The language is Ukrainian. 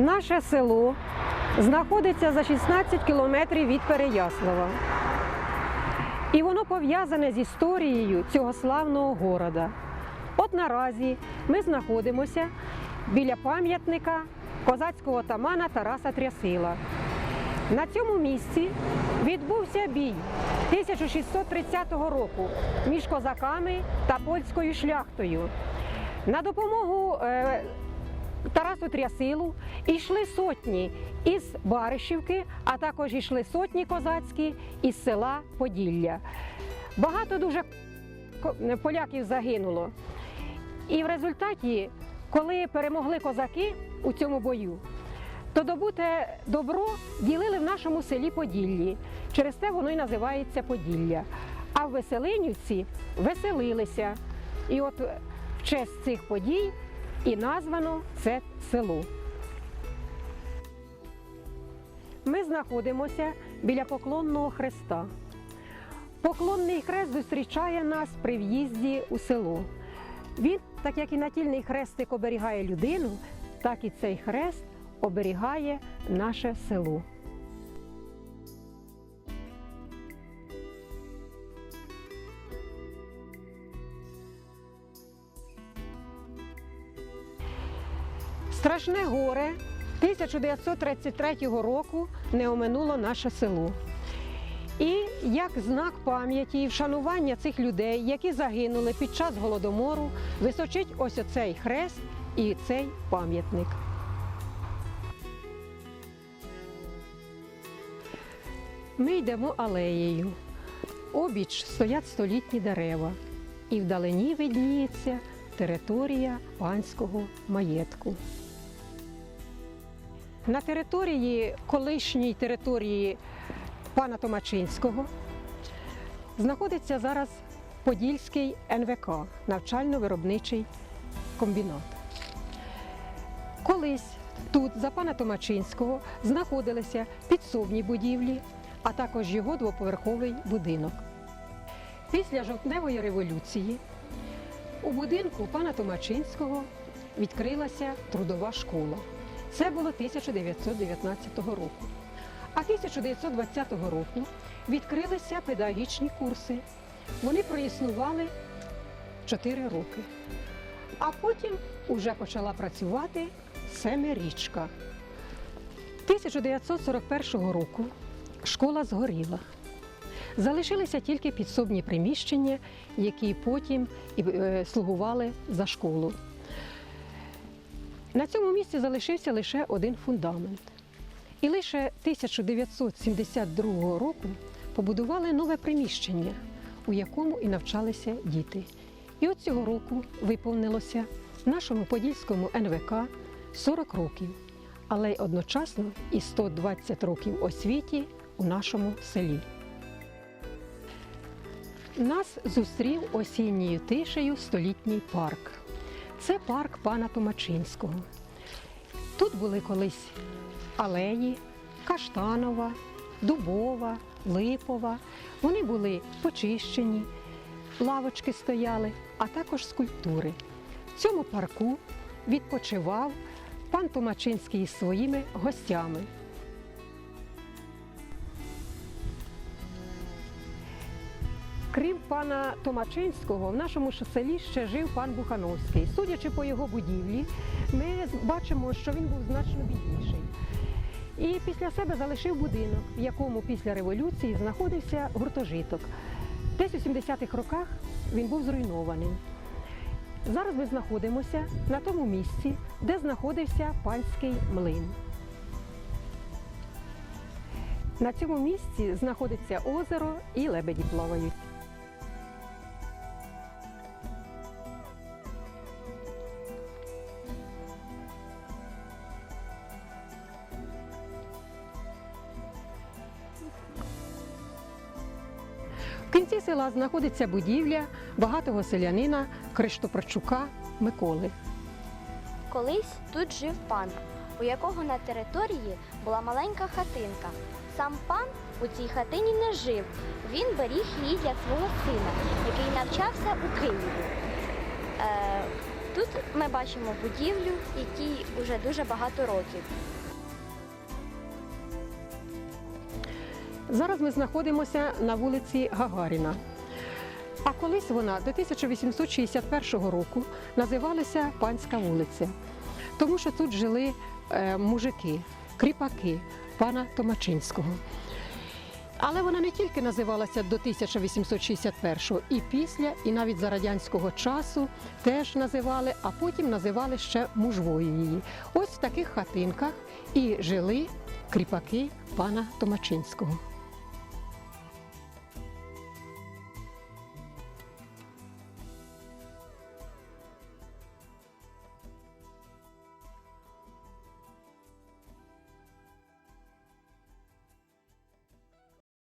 Наше село знаходиться за 16 кілометрів від Переяслава. І воно пов'язане з історією цього славного города. От наразі ми знаходимося біля пам'ятника козацького отамана Тараса Трясила. На цьому місці відбувся бій 1630 року між козаками та польською шляхтою. На допомогу е, Тарасу Трясилу йшли сотні із Баришівки, а також йшли сотні козацькі із села Поділля. Багато дуже поляків загинуло. І в результаті, коли перемогли козаки у цьому бою, то добуте добро ділили в нашому селі Поділлі. Через те воно й називається Поділля. А в Веселинівці веселилися. І от в честь цих подій і названо це село. Ми знаходимося біля поклонного хреста. Поклонний хрест зустрічає нас при в'їзді у село. Він, так як і натільний хрестик оберігає людину, так і цей хрест оберігає наше село. Страшне горе 1933 року не оминуло наше село. І як знак пам'яті і вшанування цих людей, які загинули під час голодомору, височить ось оцей хрест і цей пам'ятник. Ми йдемо алеєю. Обіч стоять столітні дерева, і вдалині видніється територія панського маєтку. На території колишньої території пана Томачинського знаходиться зараз Подільський НВК навчально-виробничий комбінат. Колись тут, за пана Томачинського, знаходилися підсобні будівлі, а також його двоповерховий будинок. Після жовтневої революції у будинку пана Томачинського відкрилася трудова школа. Це було 1919 року. А 1920 року відкрилися педагогічні курси. Вони проіснували 4 роки. А потім вже почала працювати семирічка. 1941 року школа згоріла. Залишилися тільки підсобні приміщення, які потім е, слугували за школу. На цьому місці залишився лише один фундамент. І лише 1972 року побудували нове приміщення, у якому і навчалися діти. І от цього року виповнилося нашому подільському НВК 40 років, але й одночасно і 120 років освіті у нашому селі. Нас зустрів осінньою тишею столітній парк. Це парк пана Томачинського. Тут були колись алеї, каштанова, дубова, липова. Вони були почищені, лавочки стояли, а також скульптури. В цьому парку відпочивав пан Томачинський із своїми гостями. Крім пана Томачинського, в нашому селі ще жив пан Бухановський. Судячи по його будівлі, ми бачимо, що він був значно бідніший. І після себе залишив будинок, в якому після революції знаходився гуртожиток. Десь у 70-х роках він був зруйнований. Зараз ми знаходимося на тому місці, де знаходився панський млин. На цьому місці знаходиться озеро і лебеді плавають. В кінці села знаходиться будівля багатого селянина Криштопорчука Миколи. Колись тут жив пан, у якого на території була маленька хатинка. Сам пан у цій хатині не жив. Він беріг її для свого сина, який навчався у Києві. Е, Тут ми бачимо будівлю, якій вже дуже багато років. Зараз ми знаходимося на вулиці Гагаріна. А колись вона до 1861 року називалася Панська вулиця, тому що тут жили е, мужики, кріпаки пана Томачинського. Але вона не тільки називалася до 1861-го, і після, і навіть за радянського часу теж називали, а потім називали ще мужвою її. Ось в таких хатинках і жили кріпаки пана Томачинського.